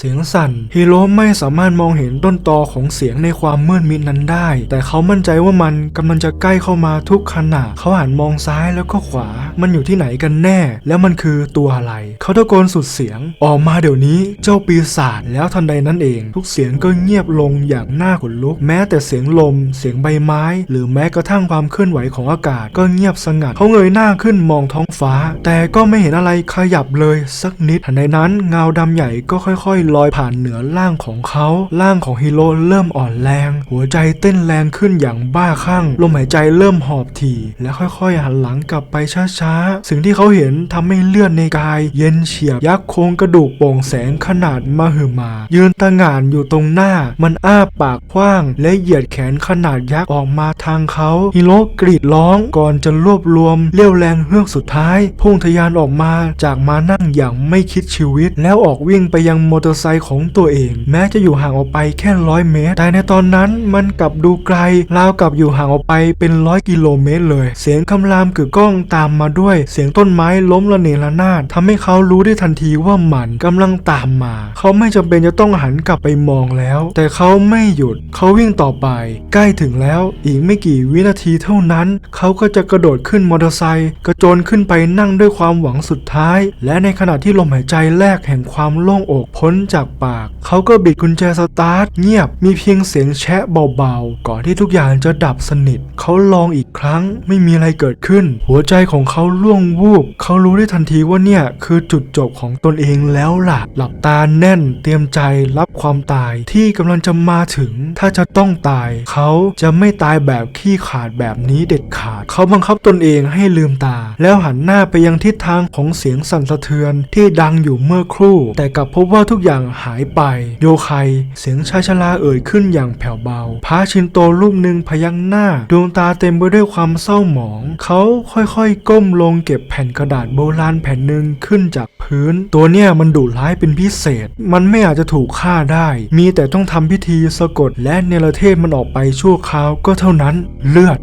เสียงสั่นฮิโร่ไม่สามารถมองเห็นต้นตอของเสียงในความมืดมิดนั้นได้ แต่เขามั่นใจว่ามันกำลังจะใกล้เข้ามาทุกขณะเขาหันมองซ้ายแล้วก็ขวา มันอยู่ที่ไหนกันแน่ แล้วมันคือตัวอะไร เขาตะโกนสุดเสียง ออกมาเดี๋ยวนี้เจ้าปีศาจแล้วทันใดนั้นเอง ทุกเสียงก็เงียบลงอย่างน่าขนลุก แม้แต่เสียงลม เสียงใบไม้ หรือแม้กระทั่งความเคลื่อนไหวของอากาศ ก็เงียบสงัดเขาเงยหน้าขึ้นมองท้องฟ้า แต่ก็ไม่เห็นอะไรขยับเลยสักนิดทันใดนั้นเงาดำใหญ่ก็ค่อยๆลอยผ่านเหนือร่างของเขาร่างของฮิโร่เริ่มอ่อนแรง หัวใจเต้นแรงขึ้นอย่างบ้าคลั่งลมหายใจเริ่มหอบถี่ และค่อยๆหันหลังกลับไปช้าๆ สิ่งที่เขาเห็นทำให้เลือดในกาย เย็นเฉียบยักษ์โครงกระดูกโป่งแสงขนาดมหึมา ยืนตะงานอยู่ตรงหน้า มันอ้าปากกว้าง และเหยียดแขนขนาดยักษ์ออกมาทางเขาฮิโร่กรีดร้องก่อนจะรวบรวมเรี่ยวแรงเฮือกสุดท้าย พุ่งทะยานออกมาจากมานั่งอย่างไม่คิดชีวิต แล้วออกวิ่งไปยังมอเตอร์ไซค์ของตัวเอง แม้จะอยู่ห่างออกไปแค่ร้อยเมตร แต่ในตอนนั้นมันกลับดูไกลราวกับอยู่ห่างออกไปเป็นร้อยกิโลเมตรเลย เสียงคำรามกึกก้องตามมาด้วย เสียงต้นไม้ล้มระเนระนาดทำให้เขารู้ได้ทันทีว่ามันกำลังตามมา เขาไม่จำเป็นจะต้องหันกลับไปมองแล้ว แต่เขาไม่หยุด เขาวิ่งต่อไป ใกล้ถึงแล้วอีกไม่กี่วินาทีเท่านั้น เขาก็จะกระโดดขึ้นมอเตอร์ไซค์กระโจนขึ้นไปนั่งด้วยความหวังสุดท้าย และในขณะที่ลมหายใจแรกแห่งความโล่งอกพ้นจากปาก เขาก็บิดกุญแจสตาร์ทเงียบมีเพียงเสียงแชะเบาๆ ก่อนที่ทุกอย่างจะดับสนิท เขาลองอีกครั้งไม่มีอะไรเกิดขึ้น หัวใจของเขาล่วงวูบ เขารู้ได้ทันทีว่าเนี่ยคือจุดจบของตนเองแล้วล่ะ หลับตาแน่นเตรียมใจรับความตายที่กำลังจะมาถึง ถ้าจะต้องตาย เขาจะไม่ตายแบบขี้ขาดแบบนี้เด็ดขาด เขาบังคับตนเองให้ลืมตา แล้วหันหน้าไปยังทิศทางของเสียงสั่นสะเทือนที่ดังอยู่เมื่อครู่ แต่กลับพบว่าทุกอย่างหายไป โยไคเสียงชายชราเอ่ยขึ้นอย่างแผ่วเบา พระชินโตรูปหนึ่งพยักหน้า ดวงตาเต็มไปด้วยความเศร้าหมอง เขาค่อยๆ ก้มลงเก็บแผ่นกระดาษโบราณแผ่นหนึ่งขึ้นจากพื้น ตัวเนี้ยมันดุร้ายเป็นพิเศษ มันไม่อาจจะถูกฆ่าได้ มีแต่ต้องทำพิธีสะกดและเนรเทศมันออกไปชั่วคราวก็เท่านั้น เลือด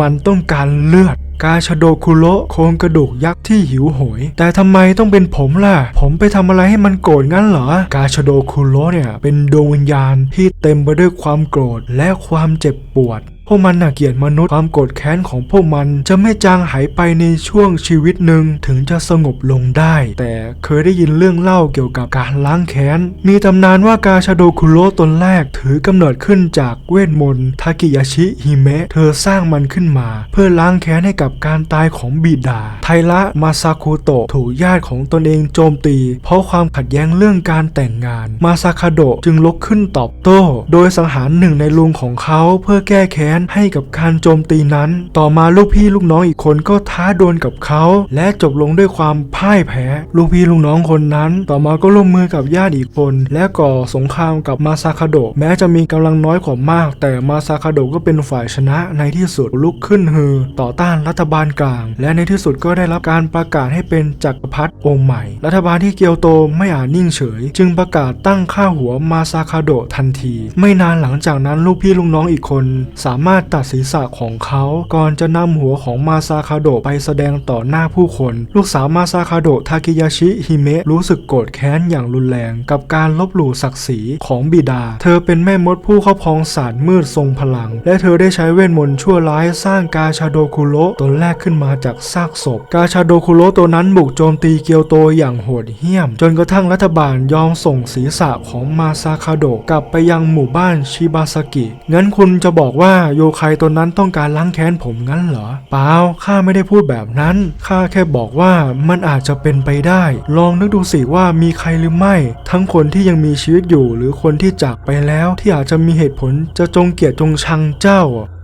มันต้องการเลือด กาชโดคุโรโครงกระดูกยักษ์ที่หิวโหย แต่ทำไมต้องเป็นผมล่ะ ผมไปทำอะไรให้มันโกรธงั้นเหรอ กาชโดคุโรเนี่ย เป็นดวงวิญญาณที่เต็มไปด้วยความโกรธและความเจ็บปวด พวกมันน่ะเกลียดมนุษย์ความโกรธแค้นของพวกมันจะไม่จางหายไปในช่วงชีวิตหนึ่งถึงจะสงบลงได้ แต่เคยได้ยินเรื่องเล่าเกี่ยวกับการล้างแค้น มีตำนานว่ากาชาโดคุโรตนแรกถือกำเนิดขึ้นจากเวทมนต์ทากิยาชิฮิเมะเธอสร้างมันขึ้นมา เพื่อล้างแค้นให้กับการตายของบิดา ไทระมาซาคุโตะถูกญาติของตนเองโจมตี เพราะความขัดแย้งเรื่องการแต่งงาน มาซาคาโดะจึงลุกขึ้นตอบโต้ โดยสังหารหนึ่งในลุงของเขาเพื่อแก้แค้นให้กับการโจมตีนั้น ต่อมาลูกพี่ลูกน้องอีกคนก็ท้าดวลกับเขา และจบลงด้วยความพ่ายแพ้ ลูกพี่ลูกน้องคนนั้น ต่อมาก็ร่วมมือกับญาติอีกคน และก่อสงครามกับมาซาคาโดะแม้จะมีกำลังน้อยกว่ามาก แต่มาซาคาโดะก็เป็นฝ่ายชนะในที่สุดลุกขึ้นฮือ ต่อต้านรัฐบาลกลาง และในที่สุดก็ได้รับการประกาศให้เป็นจักรพรรดิองค์ใหม่ รัฐบาลที่เกียวโตไม่อาจนิ่งเฉย จึงประกาศตั้งค่าหัวมาซาคาโดะทันที ไม่นานหลังจากนั้นลูกพี่ลูกน้องอีกคน สามารถตัดศีรษะของเขาก่อนจะนำหัวของมาซาคาโดะไปแสดงต่อหน้าผู้คน ลูกสาวมาซาคาโดะทากิยาชิฮิเมะรู้สึกโกรธแค้นอย่างรุนแรง กับการลบหลู่ศักดิ์ศรีของบิดา เธอเป็นแม่มดผู้ครอบครองศาสตร์มืดทรงพลัง และเธอได้ใช้เวทมนต์ชั่วร้ายสร้างกาชาโดคุโระตนแรกขึ้นมาจากซากศพ กาชาโดคุโรตัวนั้นบุกโจมตีเกียวโตอย่างโหดเหี้ยม จนกระทั่งรัฐบาลยอมส่งศีรษะของมาซาคาโดะกลับไปยังหมู่บ้านชิบาสกิงั้นคุณจะบอกว่าโยไคตัวนั้นต้องการล้างแค้นผมงั้นเหรอ เปล่า ข้าไม่ได้พูดแบบนั้น ข้าแค่บอกว่ามันอาจจะเป็นไปได้ ลองนึกดูสิว่ามีใครหรือไม่ ทั้งคนที่ยังมีชีวิตอยู่หรือคนที่จากไปแล้วที่อาจจะมีเหตุผลจะจงเกลียดจงชังเจ้า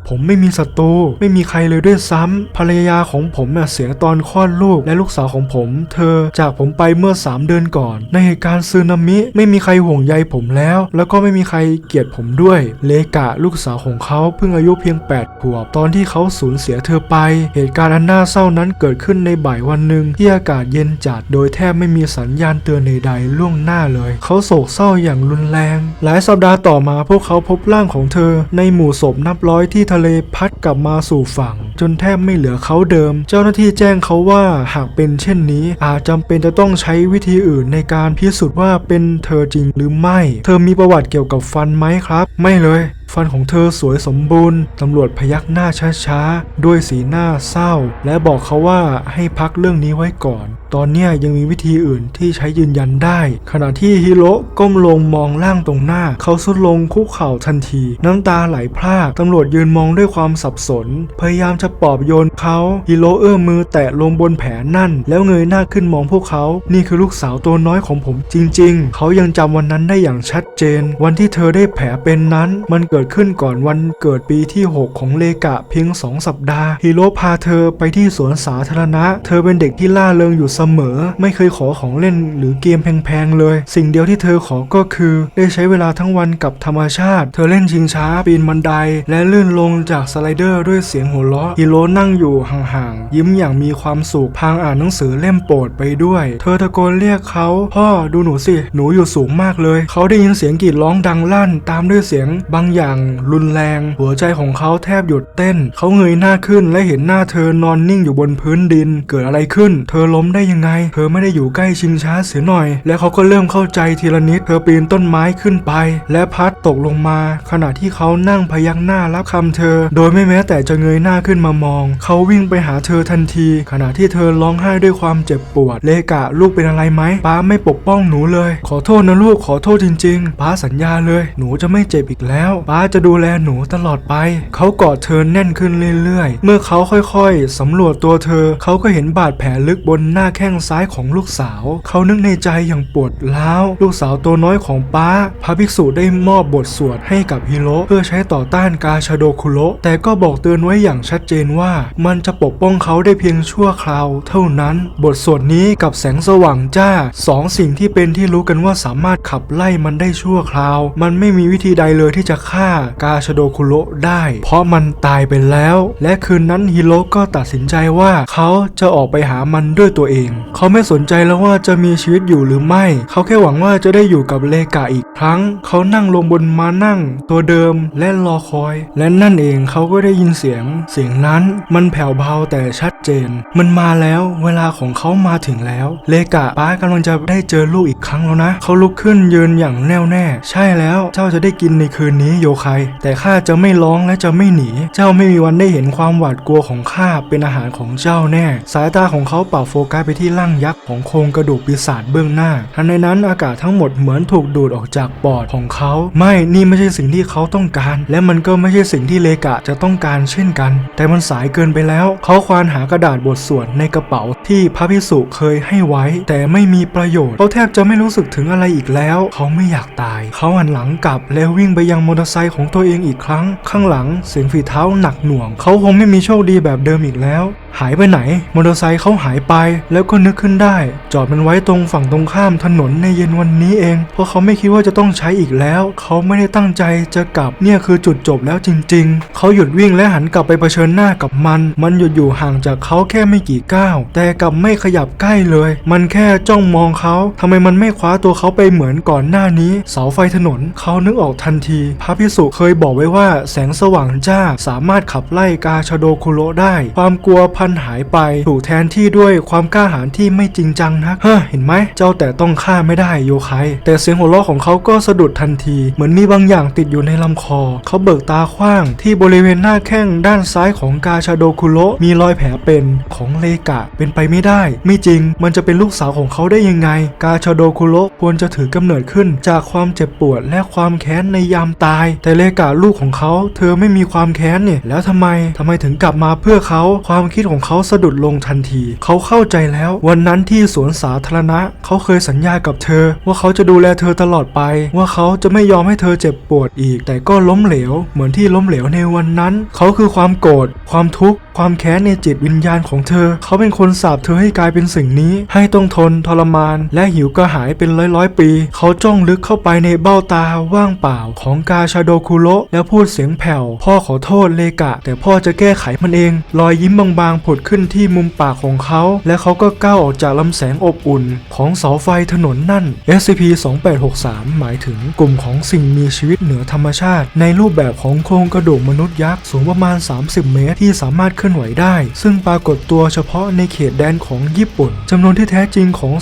ผมไม่มีศัตรูไม่มีใครเลยด้วยซ้ำภรรยาของผมน่ะเสียตอนคลอดลูกและลูกสาวของผม เธอจากผมไปเมื่อ 3 เดือนก่อน ในเหตุการณ์ซึนามิ ไม่มีใครห่วงใยผมแล้ว แล้วก็ไม่มีใครเกลียดผมด้วย เลกะลูกสาวของเขาเพิ่งอายุเพียง 8 ขวบ ตอนที่เขาสูญเสียเธอไป เหตุการณ์อันน่าเศร้านั้นเกิดขึ้นในบ่ายวันหนึ่งที่อากาศเย็นจัดโดยแทบไม่มีสัญญาณเตือนใดๆล่วงหน้าเลย เขาโศกเศร้าอย่างรุนแรง หลายสัปดาห์ต่อมาพวกเขาพบร่างของเธอ ในหมู่ศพนับร้อยที่ทะเลพัดกลับมาสู่ฝั่ง จนแทบไม่เหลือเขาเดิม เจ้าหน้าที่แจ้งเขาว่าหากเป็นเช่นนี้ อาจจำเป็นจะต้องใช้วิธีอื่นในการพิสูจน์ว่าเป็นเธอจริงหรือไม่ เธอมีประวัติเกี่ยวกับฟันไหมครับ ไม่เลย ฟันของเธอสวยสมบูรณ์ ตำรวจพยักหน้าช้าๆ ด้วยสีหน้าเศร้า และบอกเขาว่าให้พักเรื่องนี้ไว้ก่อน ตอนนี้ยยังมีวิธีอื่นที่ใช้ยืนยันได้ ขณะที่ฮิโร่ก้มลงมองล่างตรงหน้า เขาสุดลงคุกเข่าทันที น้ำตาไหลพรากตำรวจยืนมองด้วยความสับสน พยายามจะปลอบโยนเขาฮิโร่เอื้อมมือแตะลงบนแผลนั่น แล้วเงยหน้าขึ้นมองพวกเขา นี่คือลูกสาวตัวน้อยของผมจริง ๆ เขายังจำวันนั้นได้อย่างชัดเจน วันที่เธอได้แผลเป็นนั้น มันเกิดดขึ้นก่อนวันเกิดปีที่ 6 ของเลกะเพียงสองสัปดาห์ฮิโร่พาเธอไปที่สวนสาธารณะ เธอเป็นเด็กที่ล่าเริงอยู่เสมอ ไม่เคยขอของเล่นหรือเกมแพงๆเลย สิ่งเดียวที่เธอขอก็คือได้ใช้เวลาทั้งวันกับธรรมชาติ เธอเล่นชิงช้าปีนบันได และลื่นลงจากสไลเดอร์ด้วยเสียงหัวเราะฮิโร่นั่งอยู่ห่างๆยิ้มอย่างมีความสุขพางอ่านหนังสือเล่มโปรดไปด้วย เธอตะโกนเรียกเขาพ่อดูหนูสิหนูอยู่สูงมากเลย เขาได้ยินเสียงกรีดร้องดังลั่น ตามด้วยเสียงบางอย่างรุนแรง หัวใจของเขาแทบหยุดเต้น เขาเงยหน้าขึ้นและเห็นหน้าเธอนอนนิ่งอยู่บนพื้นดิน เกิดอะไรขึ้น เธอล้มได้ยังไง เธอไม่ได้อยู่ใกล้ชิงช้าเสียหน่อย และเขาก็เริ่มเข้าใจทีละนิด เธอปีนต้นไม้ขึ้นไป และพัดตกลงมา ขณะที่เขานั่งพยักหน้ารับคำเธอ โดยไม่แม้แต่จะเงยหน้าขึ้นมามอง เขาวิ่งไปหาเธอทันที ขณะที่เธอร้องไห้ด้วยความเจ็บปวด เลกะลูกเป็นอะไรไหมป้าไม่ปกป้องหนูเลย ขอโทษนะลูกขอโทษจริง ๆ ป้าสัญญาเลย หนูจะไม่เจ็บอีกแล้วป้าจะดูแลหนูตลอดไป เขากอดเธอแน่นขึ้นเรื่อยๆ เมื่อเขาค่อยๆ สำรวจตัวเธอ เขาก็เห็นบาดแผลลึกบนหน้าแข้งซ้ายของลูกสาว เขานึกในใจอย่างปวดร้าว ลูกสาวตัวน้อยของป้า พระภิกษุได้มอบบทสวดให้กับฮิโร่เพื่อใช้ต่อต้านกาชาโดคุโระแต่ก็บอกเตือนไว้อย่างชัดเจนว่า มันจะปกป้องเขาได้เพียงชั่วคราว เท่านั้น บทสวดนี้กับแสงสว่างจ้าสองสิ่งที่เป็นที่รู้กันว่าสามารถขับไล่มันได้ชั่วคราว มันไม่มีวิธีใดเลยที่จะฆ่ากาชโดคุโรได้ เพราะมันตายไปแล้ว และคืนนั้นฮิโร่ก็ตัดสินใจว่าเขาจะออกไปหามันด้วยตัวเอง เขาไม่สนใจแล้วว่าจะมีชีวิตอยู่หรือไม่ เขาแค่หวังว่าจะได้อยู่กับเลกาอีกครั้ง เขานั่งลงบนม้านั่ง ตัวเดิมและรอคอย และนั่นเองเขาก็ได้ยินเสียง เสียงนั้นมันแผ่วเบาแต่ชัดเจน มันมาแล้วเวลาของเขามาถึงแล้ว เลกะป้ากำลังจะได้เจอลูกอีกครั้งแล้วนะ เขาลุกขึ้นยืนอย่างแน่วแน่ ใช่แล้วเจ้าจะได้กินในคืนนี้โยคายแต่ข้าจะไม่ร้องและจะไม่หนี เจ้าไม่มีวันได้เห็นความหวาดกลัวของข้าเป็นอาหารของเจ้าแน่ สายตาของเขาเป่าโฟกัสไปที่ร่างยักษ์ของโครงกระดูกปีศาจเบื้องหน้าทันในนั้นอากาศทั้งหมดเหมือนถูกดูดออกจากปอดของเขา ไม่นี่ไม่ใช่สิ่งที่เขาต้องการ และมันก็ไม่ใช่สิ่งที่เลกะจะต้องการเช่นกัน แต่มันสายเกินไปแล้ว เขาควานหากระดาษบทสวดในกระเป๋าที่พระพิสุเคยให้ไว้ แต่ไม่มีประโยชน์เขาแทบจะไม่รู้สึกถึงอะไรอีกแล้ว เขาไม่อยากตาย เขาหันหลังกลับแล้ววิ่งไปยังมอเตอร์ไซของตัวเองอีกครั้ง ข้างหลังเสียงฝีเท้าหนักหน่วง เขาคงไม่มีโชคดีแบบเดิมอีกแล้ว หายไปไหน มอเตอร์ไซค์เขาหายไป แล้วก็นึกขึ้นได้ จอดมันไว้ตรงฝั่งตรงข้ามถนนในเย็นวันนี้เอง เพราะเขาไม่คิดว่าจะต้องใช้อีกแล้ว เขาไม่ได้ตั้งใจจะกลับเนี่ยคือจุดจบแล้วจริง ๆ เขาหยุดวิ่งและหันกลับไปเผชิญหน้ากับมัน มันหยุดอยู่ห่างจากเขาแค่ไม่กี่ก้าวแต่กลับไม่ขยับใกล้เลย มันแค่จ้องมองเขาทำไมมันไม่คว้าตัวเขาไปเหมือนก่อนหน้านี้ เสาไฟถนน เขานึกออกทันที พระพิสุเคยบอกไว้ว่าแสงสว่างจ้าสามารถขับไล่กาชโดคุโรได้ ความกลัวพนหายไป ถูกแทนที่ด้วยความกล้าหาญที่ไม่จริงจังนักเฮ้อเห็นไหมเจ้าแต่ต้องฆ่าไม่ได้โยไคแต่เสียงหัวเราะของเขาก็สะดุดทันที เหมือนมีบางอย่างติดอยู่ในลำคอ เขาเบิกตาขว้างที่บริเวณหน้าแข้งด้านซ้ายของกาชาโดคุโรมีรอยแผลเป็นของเลกะเป็นไปไม่ได้ ไม่จริงมันจะเป็นลูกสาวของเขาได้ยังไง กาชาโดคุโรควรจะถือกำเนิดขึ้นจากความเจ็บปวดและความแค้นในยามตาย แต่เลกะลูกของเขา เธอไม่มีความแค้นเนี่ยแล้วทำไมทำไมถึงกลับมาเพื่อเขาความคิดของของเขาสะดุดลงทันที เขาเข้าใจแล้ว วันนั้นที่สวนสาธารณะ เขาเคยสัญญากับเธอ ว่าเขาจะดูแลเธอตลอดไป ว่าเขาจะไม่ยอมให้เธอเจ็บปวดอีก แต่ก็ล้มเหลว เหมือนที่ล้มเหลวในวันนั้น เขาคือความโกรธความทุกข์ความแค้นในจิตวิญญาณของเธอ เขาเป็นคนสาปเธอให้กลายเป็นสิ่งนี้ ให้ต้องทนทรมาน และหิวกระหายเป็นร้อยร้อยปี เขาจ้องลึกเข้าไปในเบ้าตาว่างเปล่าของกาชาโดคุโระแล้วพูดเสียงแผ่ว พ่อขอโทษเลกะ แต่พ่อจะแก้ไขมันเอง รอยยิ้มบางๆผุดขึ้นที่มุมปากของเขา และเขาก็ก้าวออกจากลำแสงอบอุ่น ของเสาไฟถนนนั่น SCP-2863 หมายถึงกลุ่มของสิ่งมีชีวิตเหนือธรรมชาติ ในรูปแบบของโครงกระดูกมนุษย์ยักษ์สูงประมาณ 30 เมตรที่สามารถลื่อนไหวได้ ซึ่งปรากฏตัวเฉพาะในเขตแดนของญี่ปุ่นจำนวนที่แท้จริงของ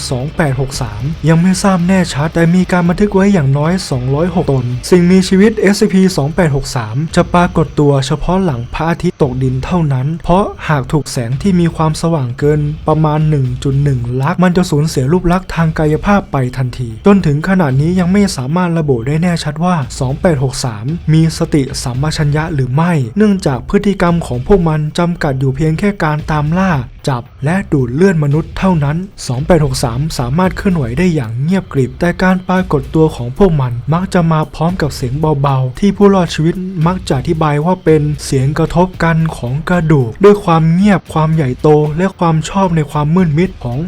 2863 ยังไม่ทราบแน่ชัด แต่มีการบันทึกไว้อย่างน้อย 206 ตน สิ่งมีชีวิต SCP-2863 จะปรากฏตัวเฉพาะหลังพระอาทิตย์ตกดินเท่านั้น เพราะหากถูกแสงที่มีความสว่างเกินประมาณ 1.1 ลัก มันจะสูญเสียรูปลักษณ์ทางกายภาพไปทันที จนถึงขณะนี้ยังไม่สามารถระบุได้แน่ชัดว่า 2863 มีสติสัมปชัญญะหรือไม่ เนื่องจากพฤติกรรมของพวกมันจำำกัดอยู่เพียงแค่การตามล่าจับ และดูดเลือดมนุษย์เท่านั้น 2863 สามารถเคลื่อนไหวได้อย่างเงียบกริบ แต่การปรากฏตัวของพวกมันมักจะมาพร้อมกับเสียงเบาๆ ที่ผู้รอดชีวิตมักจะอธิบายว่าเป็นเสียงกระทบกันของกระดูก ด้วยความเงียบความใหญ่โต และความชอบในความมืดมิดของ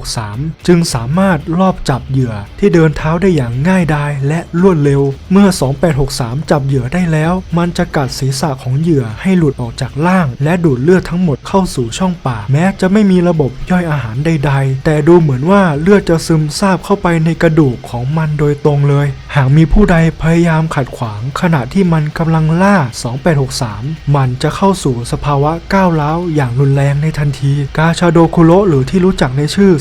2863 จึงสามารถลอบจับเหยื่อที่เดินเท้าได้อย่างง่ายดายและรวดเร็ว เมื่อ 2863 จับเหยื่อได้แล้ว มันจะกัดศีรษะของเหยื่อให้หลุดออกจากล่าง และดูดเลือดทั้งหมดเข้าสู่ช่องปากแม้จะไม่มีระบบย่อยอาหารใด ๆ แต่ดูเหมือนว่าเลือดจะซึมซาบเข้าไปในกระดูกของมันโดยตรงเลย หากมีผู้ใดพยายามขัดขวาง ขณะที่มันกำลังล่า 2863 มันจะเข้าสู่สภาวะก้าวร้าวอย่างรุนแรงในทันที กาชาโดคุโรหรือที่รู้จักในชื่อ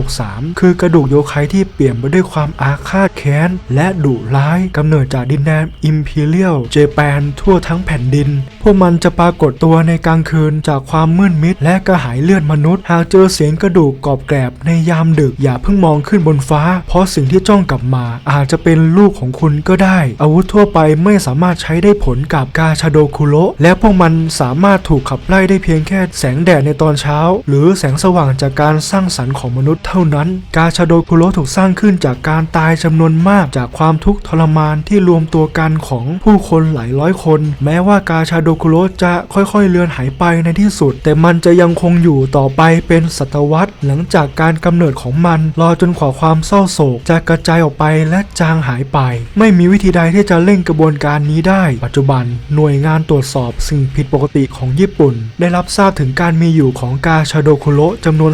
2863 คือกระดูกโยไคที่เปลี่ยนไปด้วยความอาฆาตแค้น และดุร้ายกำเนิดจากดินแดนอิมพีเรียลเจแปนทั่วทั้งแผ่นดิน พวกมันจะปรากฏตัวในกลางคืนจากความมืดมิดและกระหายเลือดมนุษย์ หากเจอเสียงกระดูกกรอบแกรบในยามดึกอย่าเพิ่งมองขึ้นบนฟ้า เพราะสิ่งที่จ้องกลับมา อาจจะเป็นลูกของคุณก็ได้ อาวุธทั่วไปไม่สามารถใช้ได้ผลกับกาชาโดคุโรและพวกมันสามารถถูกขับไล่ได้เพียงแค่แสงแดดในตอนเช้า หรือแสงสว่างจากการสร้างสรรค์ของมนุษย์เท่านั้น กาชาโดคุโรถูกสร้างขึ้นจากการตายจำนวนมากจากความทุกข์ทรมานที่รวมตัวกันของผู้คนหลายร้อยคน แม้ว่ากาชาโดคุโรจะค่อยๆเลือนหายไปในที่สุด แต่มันจะยังคงอยู่ต่อไปเป็นศตวรรษหลังจากการกำเนิดของมัน รอจนกว่าความเศร้าโศกจะกระจายออกไปและจางหายไป ไม่มีวิธีใดที่จะเร่งกระบวนการนี้ได้ ปัจจุบันหน่วยงานตรวจสอบสิ่งผิดปกติของญี่ปุ่น ได้รับทราบถึงการมีอยู่ของกาชาโดคุโรจำนวน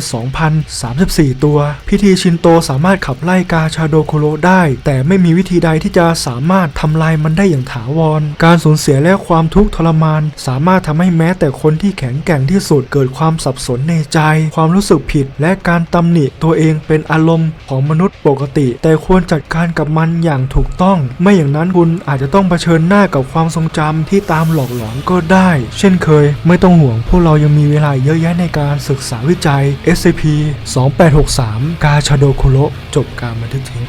2,034 ตัว พิธีชินโตสามารถขับไล่กาชาโดคุโรได้ แต่ไม่มีวิธีใดที่จะสามารถทำลายมันได้อย่างถาวร การสูญเสียและความทุกข์ทรมาน สามารถทำให้แม้แต่คนที่แข็งแกร่งที่สุดเกิดความสัับสนในใจ ความรู้สึกผิด และการตำหนิตัวเองเป็นอารมณ์ของมนุษย์ปกติ แต่ควรจัดการกับมันอย่างถูกต้อง ไม่อย่างนั้นคุณอาจจะต้องเผชิญหน้ากับความทรงจำที่ตามหลอกหลอนก็ได้ เช่นเคย ไม่ต้องห่วงพวกเรายังมีเวลาเยอะแยะในการศึกษาวิจัย SCP 2863 กาชาโดคุโรจบการบันทึกเทป